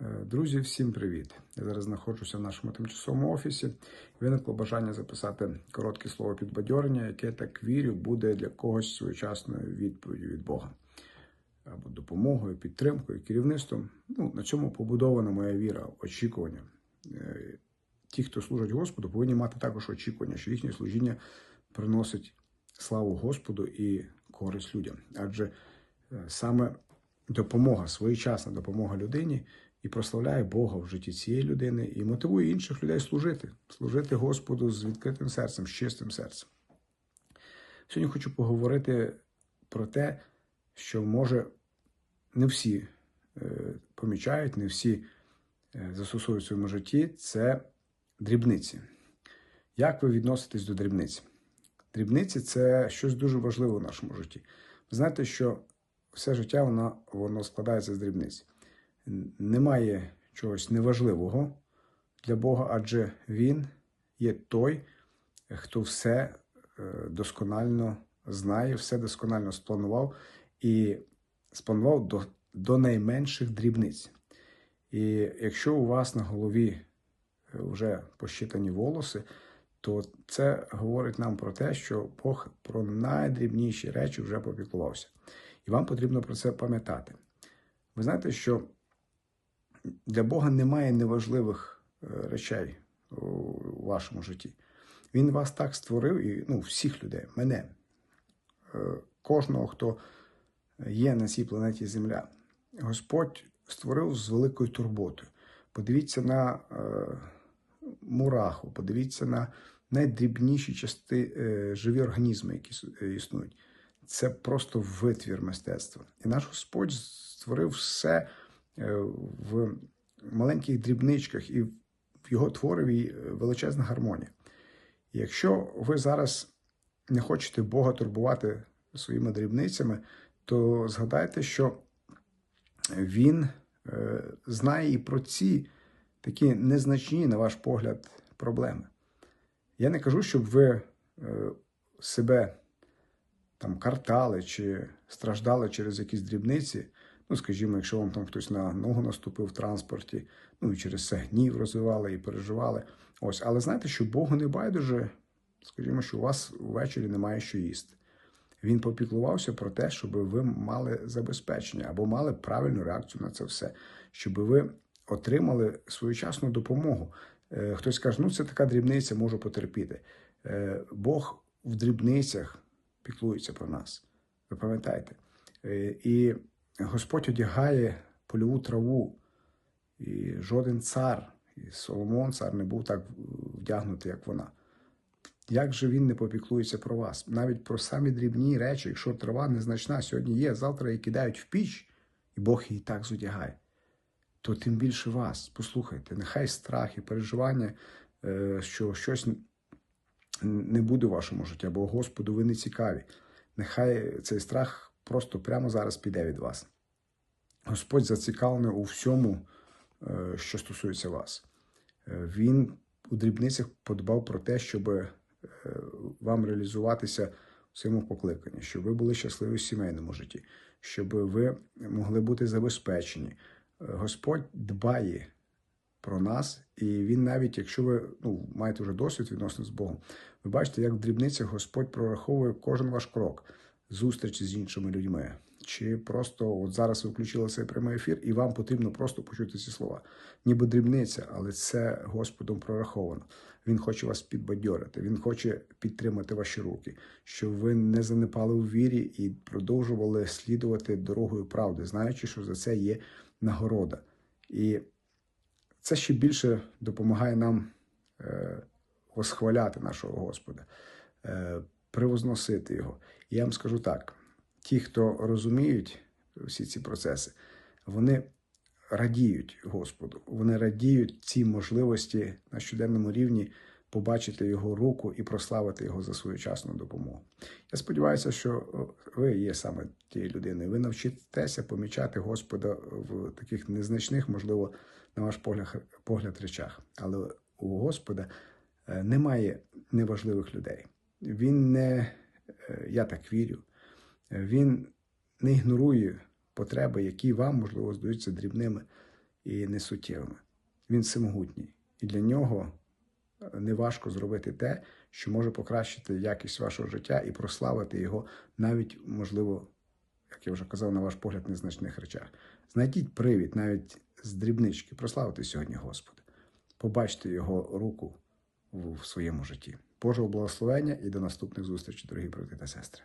Е, Друзі, всім привіт! Я зараз знаходжуся в нашому тимчасовому офісі. Виникло бажання записати коротке слово підбадьорення, яке так вірю, буде для когось своєчасною відповіддю від Бога або допомогою, підтримкою, керівництвом. Ну, на цьому побудована моя віра, очікування. Е, Ті, хто служать Господу, повинні мати також очікування, що їхнє служіння приносить славу Господу і користь людям. Адже е, саме допомога, своєчасна допомога людині і прославляє Бога в житті цієї людини і мотивує інших людей служити, служити Господу з відкритим серцем, з чистим серцем. Сьогодні хочу поговорити про те, що може не всі е, помічають, не всі е, застосовують в своєму житті, це дрібниці. Як ви відноситесь до дрібниць? Дрібниці це щось дуже важливе в нашому житті. Ви знаєте, що все життя воно, воно складається з дрібниць. Немає чогось неважливого для Бога, адже Він є той, хто все е, досконально знає, все досконально спланував і спланував до, до найменших дрібниць. І якщо у вас на голові е, вже посчитані волоси, то це говорить нам про те, що Бог про найдрібніші речі вже попіклувався. І вам потрібно про це пам'ятати. Ви знаєте, що для Бога немає неважливих е, речей у вашому житті. Він вас так створив, і ну, всіх людей, мене, е, кожного, хто є на цій планеті Земля. Господь створив з великою турботою. Подивіться на е, мураху, подивіться на найдрібніші части, е, живі організми, які е, існують. Це просто витвір мистецтва. І наш Господь створив все в маленьких дрібничках, і в його твориві е, величезна гармонія. І якщо ви зараз не хочете Бога турбувати своїми дрібницями, то згадайте, що Він е, знає і про ці такі незначні, на ваш погляд, проблеми. Я не кажу, щоб ви е, себе там картали чи страждали через якісь дрібниці. Ну, скажімо, якщо вам там хтось на ногу наступив в транспорті, ну і через це гнів розвивали і переживали. Ось, але знаєте, що Богу не байдуже, скажімо, що у вас ввечері немає що їсти. Він попіклувався про те, щоб ви мали забезпечення або мали правильну реакцію на це все, щоб ви отримали своєчасну допомогу. Е, Хтось каже, ну це така дрібниця, можу потерпіти. Е, Бог в дрібницях піклується про нас. Ви пам'ятаєте? Е, І Господь одягає польову траву, і жоден цар, і Соломон цар не був так вдягнутий, як вона. Як же він не попіклується про вас? Навіть про самі дрібні речі, якщо трава незначна сьогодні є, завтра її кидають в піч, і Бог її так зодягає, то тим більше вас. Послухайте, нехай страх і переживання, е, що щось не буде в вашому житті, або Господу ви не цікаві. Нехай цей страх просто прямо зараз піде від вас. Господь зацікавлений у всьому, е, що стосується вас. Е, Він у дрібницях подбав про те, щоб е, вам реалізуватися в своєму покликанні, щоб ви були щасливі в сімейному житті, щоб ви могли бути забезпечені. Господь дбає про нас, і він навіть, якщо ви ну, маєте вже досвід відносно з Богом, ви бачите, як в дрібницях Господь прораховує кожен ваш крок зустрічі з іншими людьми. Чи просто от зараз ви включили цей прямий ефір, і вам потрібно просто почути ці слова. Ніби дрібниця, але це Господом прораховано. Він хоче вас підбадьорити, він хоче підтримати ваші руки, щоб ви не занепали у вірі і продовжували слідувати дорогою правди, знаючи, що за це є нагорода. І це ще більше допомагає нам е, восхваляти нашого Господа, е, превозносити його. І я вам скажу так: ті, хто розуміють всі ці процеси, вони радіють Господу, вони радіють цій можливості на щоденному рівні побачити його руку і прославити його за своєчасну допомогу. Я сподіваюся, що ви є саме тією людиною. Ви навчитеся помічати Господа в таких незначних, можливо, на ваш погляд, погляд речах. Але у Господа е, немає неважливих людей. Він не, е, я так вірю, він не ігнорує потреби, які вам, можливо, здаються дрібними. і несуттєвими. Він всемогутній. І для нього е, неважко зробити те, що може покращити якість вашого життя і прославити його навіть, можливо, як я вже казав, на ваш погляд, незначних речах. Знайдіть привід навіть з дрібнички, прославити сьогодні Господа. Побачте його руку в своєму житті. Божого благословення і до наступних зустрічей, дорогі брати та сестри.